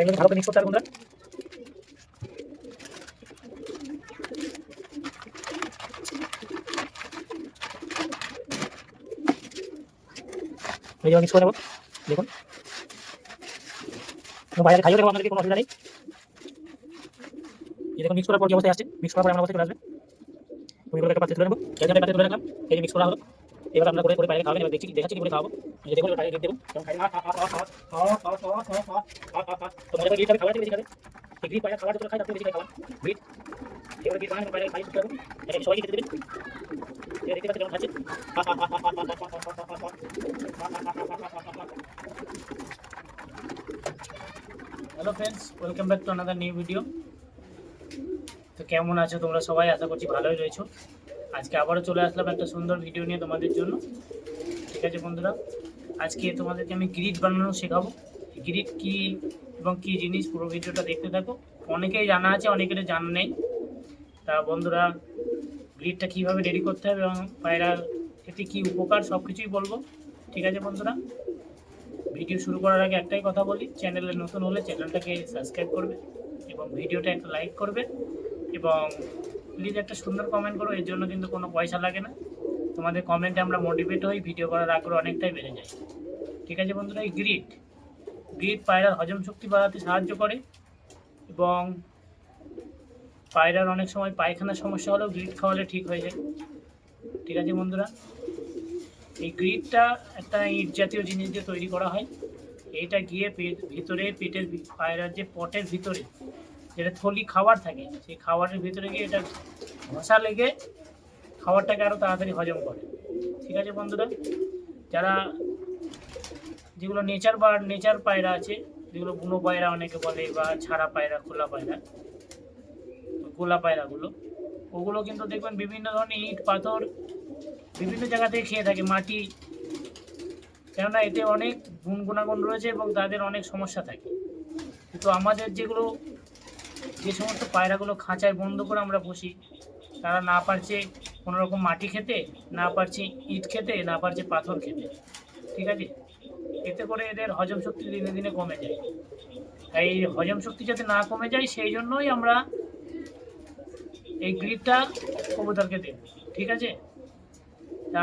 এগুলো ভালো করে মিক্স করতে হবে বন্ধুরা। এই মিক্স করে নেব, দেখুন। বাইরে খাইও দেবো আপনাদেরকে কোনো অসুবিধা নেই। এই দেখুন মিক্স করার পর কি অবস্থায় আসছে? মিক্স করার পর এমন অবস্থায় চলে আসবে। ওইগুলো একটা পাত্রে তুলে নেব। এই পাত্রে তুলে রাখলাম। এই যে মিক্স করা হলো। এবার আমরা করে করে বাইরে খাওয়াবেন এবার দেখছি দেখাচ্ছি কি করে এই যে দেখুন বাইরে দেবো মনে করি খাবার বেশি খাবে এই গ্রিপ বাইরে খাবার যত খাই বেশি খাবার এবার বানানো বাইরে খাই হবে এটা সবাইকে খেতে দেবেন এই দেখতে পাচ্ছেন কেমন hello friends welcome back to another new video তো কেমন আছো তোমরা সবাই আশা করছি ভালোই রয়েছো আজকে আবারও চলে আসলাম একটা সুন্দর ভিডিও নিয়ে তোমাদের জন্য। ঠিক আছে বন্ধুরা? আজকে তোমাদেরকে আমি গ্রিড বানানো শেখাবো। গ্রিড কি এবং কি জিনিস পুরো ভিডিওটা দেখতে থাকো। অনেকেই জানা আছে অনেকের জানা নেই। তা বন্ধুরা গ্রিডটা কীভাবে রেডি করতে হবে এবং পায়রার এতে কী উপকার সব কিছুই বলব। ঠিক আছে বন্ধুরা? ভিডিও শুরু করার আগে একটাই কথা বলি চ্যানেলে নতুন হলে চ্যানেলটাকে সাবস্ক্রাইব করবে এবং ভিডিওটা একটা লাইক করবে এবং প্লিজ একটা সুন্দর কমেন্ট করো, এর জন্য কিন্তু কোনো পয়সা লাগে না। তোমাদের কমেন্টে আমরা মোটিভেট হই ভিডিও করার আগ্রহ অনেকটাই বেড়ে যায়। ঠিক আছে বন্ধুরা, এই গ্রিট গ্রিট পায়রার হজম শক্তি বাড়াতে সাহায্য করে এবং পায়রার অনেক সময় পায়খানার সমস্যা হলেও গ্রিট খাওয়ালে ঠিক হয়ে যায়। ঠিক আছে বন্ধুরা, এই গ্রিডটা একটা ইট জাতীয় জিনিস দিয়ে তৈরি করা হয়। এইটা গিয়ে পেট ভিতরে পেটের পায়রার যে পটের ভিতরে যেটা থলি খাবার থাকে, সেই খাবারের ভিতরে গিয়ে এটা ঘষা লেগে খাবারটাকে আরও তাড়াতাড়ি হজম করে। ঠিক আছে বন্ধুরা? যারা যেগুলো নেচার বা নেচার পায়রা আছে, যেগুলো বুনো পায়রা অনেকে বলে বা ছাড়া পায়রা, খোলা পায়রা, গোলা পায়রাগুলো, ওগুলো কিন্তু দেখবেন বিভিন্ন ধরনের ইট, পাথর বিভিন্ন জায়গা থেকে খেয়ে থাকে, মাটি। কেননা এতে অনেক গুণ গুণাগুণ রয়েছে এবং তাদের অনেক সমস্যা থাকে। কিন্তু আমাদের যেগুলো যে সমস্ত পায়রাগুলো খাঁচায় বন্ধ করে আমরা বসি, তারা না পারছে কোনো রকম মাটি খেতে, না পারছে ইট খেতে, না পারছে পাথর খেতে, ঠিক আছে? এতে করে এদের হজম শক্তি দিনে দিনে কমে যায়। তাই এই হজম শক্তি যাতে না কমে যায়, সেই জন্যই আমরা এই গ্রিপটা কবুতরকে দেব, ঠিক আছে?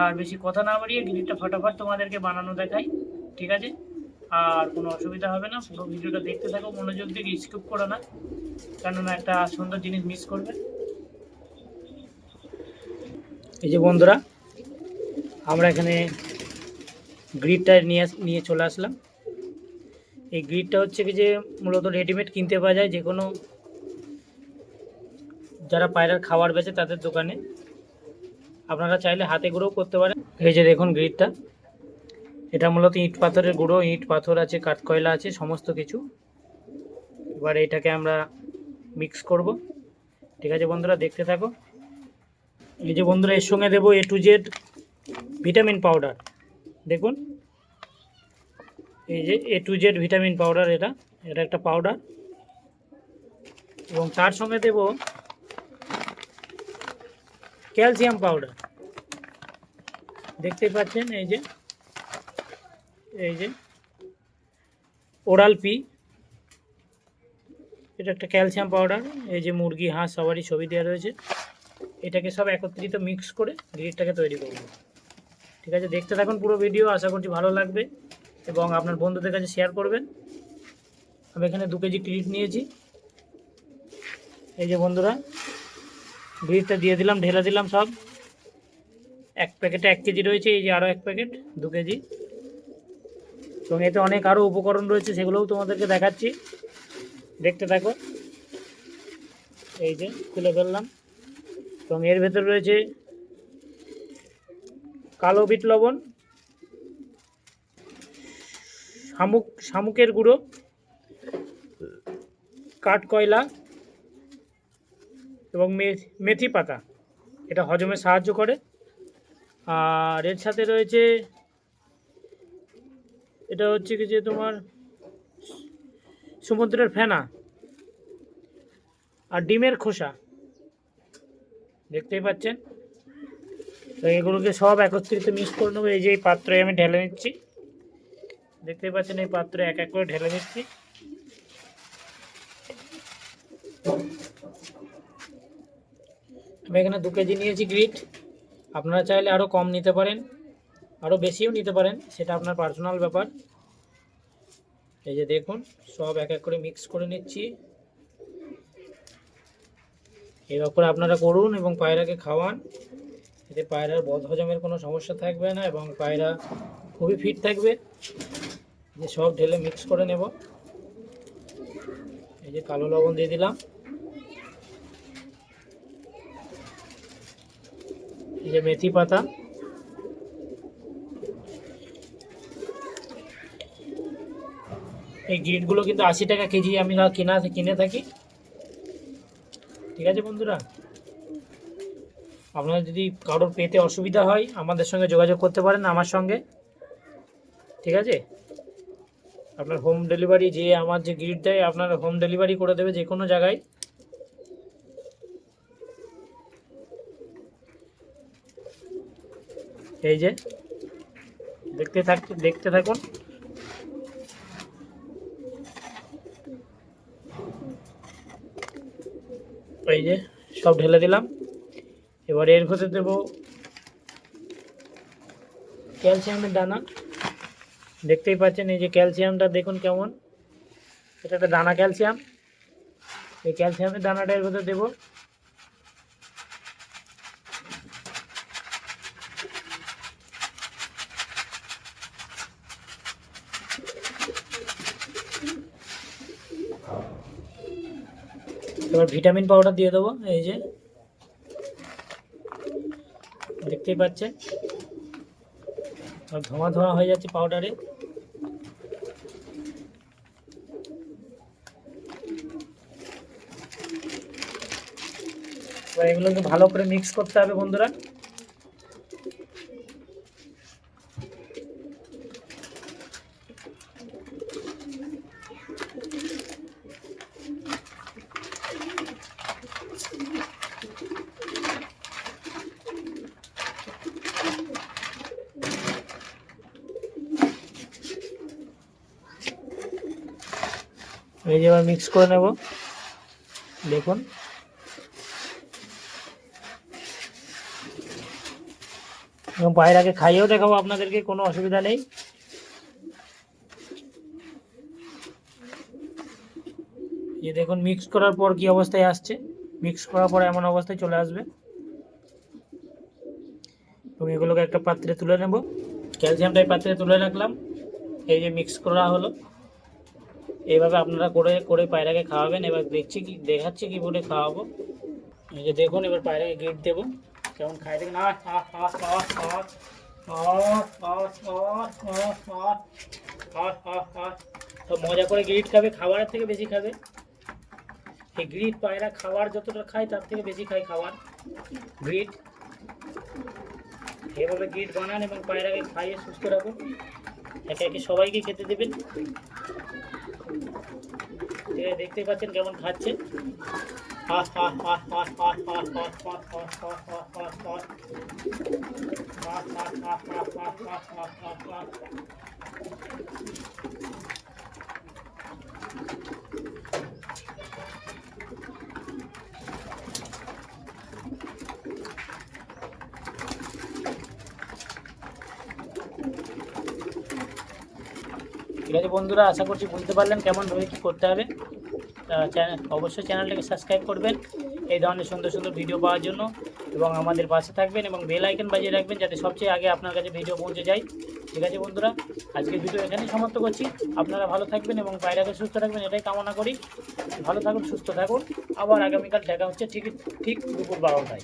আর বেশি কথা না বাড়িয়ে গ্রিপটা ফটাফট তোমাদেরকে বানানো দেখাই, ঠিক আছে? আর কোনো অসুবিধা হবে না, পুরো ভিডিওটা দেখতে থাকো, মনোযোগ দিয়ে স্কিপ করো না, কেননা একটা সুন্দর জিনিস মিস করবে। এই যে বন্ধুরা, আমরা এখানে গ্রিডটা নিয়ে নিয়ে চলে আসলাম। এই গ্রিডটা হচ্ছে কি যে মূলত রেডিমেড কিনতে পাওয়া যায় যে কোনো যারা পায়রার খাবার বেচে তাদের দোকানে। আপনারা চাইলে হাতে গুঁড়োও করতে পারেন। এই যে দেখুন গ্রিডটা এটা মূলত ইট পাথরের গুঁড়ো, ইট পাথর আছে, কাঠকয়লা আছে, সমস্ত কিছু। এবার এটাকে আমরা মিক্স করব। ঠিক আছে বন্ধুরা, দেখতে থাকো। এই যে বন্ধুরা, এর সঙ্গে দেবো A to Z vitamin powder দেখুন। এই যে A to Z vitamin powder এটা এটা একটা পাউডার এবং তার সঙ্গে দেব ক্যালসিয়াম পাউডার দেখতেই পাচ্ছেন এই যে এই যে, ওরাল পি, এটা একটা ক্যালসিয়াম পাউডার, এই যে মুরগি, হাঁস, সবারই ছবি দেওয়া রয়েছে। এটাকে সব একত্রিত মিক্স করে গ্রিডটাকে তৈরি করব। ঠিক আছে, দেখতে থাকুন পুরো ভিডিও, আশা করছি ভালো লাগবে। এবং আপনার বন্ধুদের কাছে শেয়ার করবেন। আমি এখানে দু কেজি গ্রিড নিয়েছি। এই যে বন্ধুরা গ্রিডটা দিয়ে দিলাম, ঢেলে দিলাম সব। এক প্যাকেটে এক কেজি রয়েছে, এই যে আরও এক প্যাকেট, দু কেজি। এবং এতে অনেক আরও উপকরণ রয়েছে, সেগুলোও তোমাদেরকে দেখাচ্ছি। দেখতে থাকো। এই যে খুলে ফেললাম এবং এর ভেতর রয়েছে কালো বিট লবণ, শামুক, শামুকের গুঁড়ো কাঠকয়লা এবং মেথি পাতা। এটা হজমে সাহায্য করে। আর এর সাথে রয়েছে এটা হচ্ছে কি যে তোমার সমুদ্রের ফেনা আর ডিমের খোসা। দেখতেই পাচ্ছেন? তো এগুলোকে সব একত্রিত মিক্স করে নেব। এই যে এই পাত্রে আমি ঢেলে নিচ্ছি। দেখতেই পাচ্ছেন এই পাত্রে এক এক করে ঢেলে নিচ্ছি আমি এখানে দু কেজি নিয়েছি গ্রিট। আপনারা চাইলে আরও কম নিতে পারেন। আরও বেশিও নিতে পারেন, সেটা আপনার পার্সোনাল ব্যাপার। এই যে দেখুন, সব এক এক করে মিক্স করে নিচ্ছি। এবার আপনারা করুন এবং পায়রাকে খাওয়ান। এতে পায়রার বদ হজমের কোনো সমস্যা থাকবে না এবং পায়রা খুবই ফিট থাকবে। যে সব ঢেলে মিক্স করে নেব। এই যে কালো লবণ দিয়ে দিলাম। এই যে মেথি পাতা। এই গিটগুলো কিন্তু আশি টাকা কেজি আমি কিনা, কিনে থাকি। ঠিক আছে বন্ধুরা? আপনার যদি কারোর পেতে অসুবিধা হয়, আমাদের সঙ্গে যোগাযোগ করতে পারেন আমার সঙ্গে। ঠিক আছে? আপনার হোম ডেলিভারি যে আমার যে গিট দেয়, আপনার হোম ডেলিভারি করে দেবে যে কোনো জায়গায়। এই যে, দেখতে থাক, দেখতে থাকুন। এই যে, সব ঢেলে দিলাম। এবার এর ঘষে দেব ক্যালসিয়ামের দানা। দেখতেই পাচ্ছেন এই যে ক্যালসিয়ামটা, দেখুন কেমন। এটা একটা দানা ক্যালসিয়াম। এই ক্যালসিয়ামের দানাটা এর ভেতরে দেবো। এবার ভিটামিন পাউডার দিয়ে দেবো, এই যে। দেখতেই পাচ্ছেন। ধোঁয়া ধোঁয়া হয়ে যাচ্ছে পাউডারে এগুলোকে ভালো করে মিক্স করতে হবে বন্ধুরা। এই যে এবার মিক্স করে নেব। দেখুন। এবং পায়রাকে খাইয়েও দেখাবো আপনাদেরকে, কোনো অসুবিধা নেই। এই দেখুন মিক্স করার পর কি অবস্থায় আসছে। মিক্স করার পর এমন অবস্থায় চলে আসবে। এবং এগুলোকে একটা পাত্রে তুলে নেব। ক্যালসিয়ামটাই পাত্রে তুলে রাখলাম। এই যে মিক্স করা হলো। এইভাবে আপনারা করে করে পায়রাকে খাওয়াবেন। এবার দেখছি কি, দেখাচ্ছি কি বলে খাওয়াবো। এই যে দেখুন, এবার পায়রাকে গিট দেবো। কেমন খাই দেখুন। মজা করে গ্রিট খাবে, খাবারের থেকে বেশি খাবে। এই গ্রিট পায়রা খাবার যতটা খায়, তার থেকে বেশি খায় খাবার। গ্রিট এভাবে গ্রিট বানান এবং পায়রাকে খাইয়ে সুস্থ রাখুন। একে একে সবাইকে খেতে দেবেন। দেখতে পাচ্ছেন কেমন খাচ্ছে ঠিক আছে বন্ধুরা আশা করছি বুঝতে পারলেন কেমন ভাবে কি করতে হবে অবশ্যই চ্যানেলটাকে সাবস্ক্রাইব করবেন এই ধরনের সুন্দর সুন্দর ভিডিও পাওয়ার জন্য এবং আমাদের পাশে থাকবেন এবং বেল আইকন বাজিয়ে রাখবেন যাতে সবচেয়ে আগে আপনার কাছে ভিডিও পৌঁছে যায়। ঠিক আছে বন্ধুরা? আজকের ভিডিও এখানেই সমাপ্ত করছি। আপনারা ভালো থাকবেন এবং বাইরে সুস্থ থাকবেন, এটাই কামনা করি। ভালো থাকুন, সুস্থ থাকুন। আবার আগামীকাল দেখা হচ্ছে ঠিক ঠিক দুপুর বারোটায়।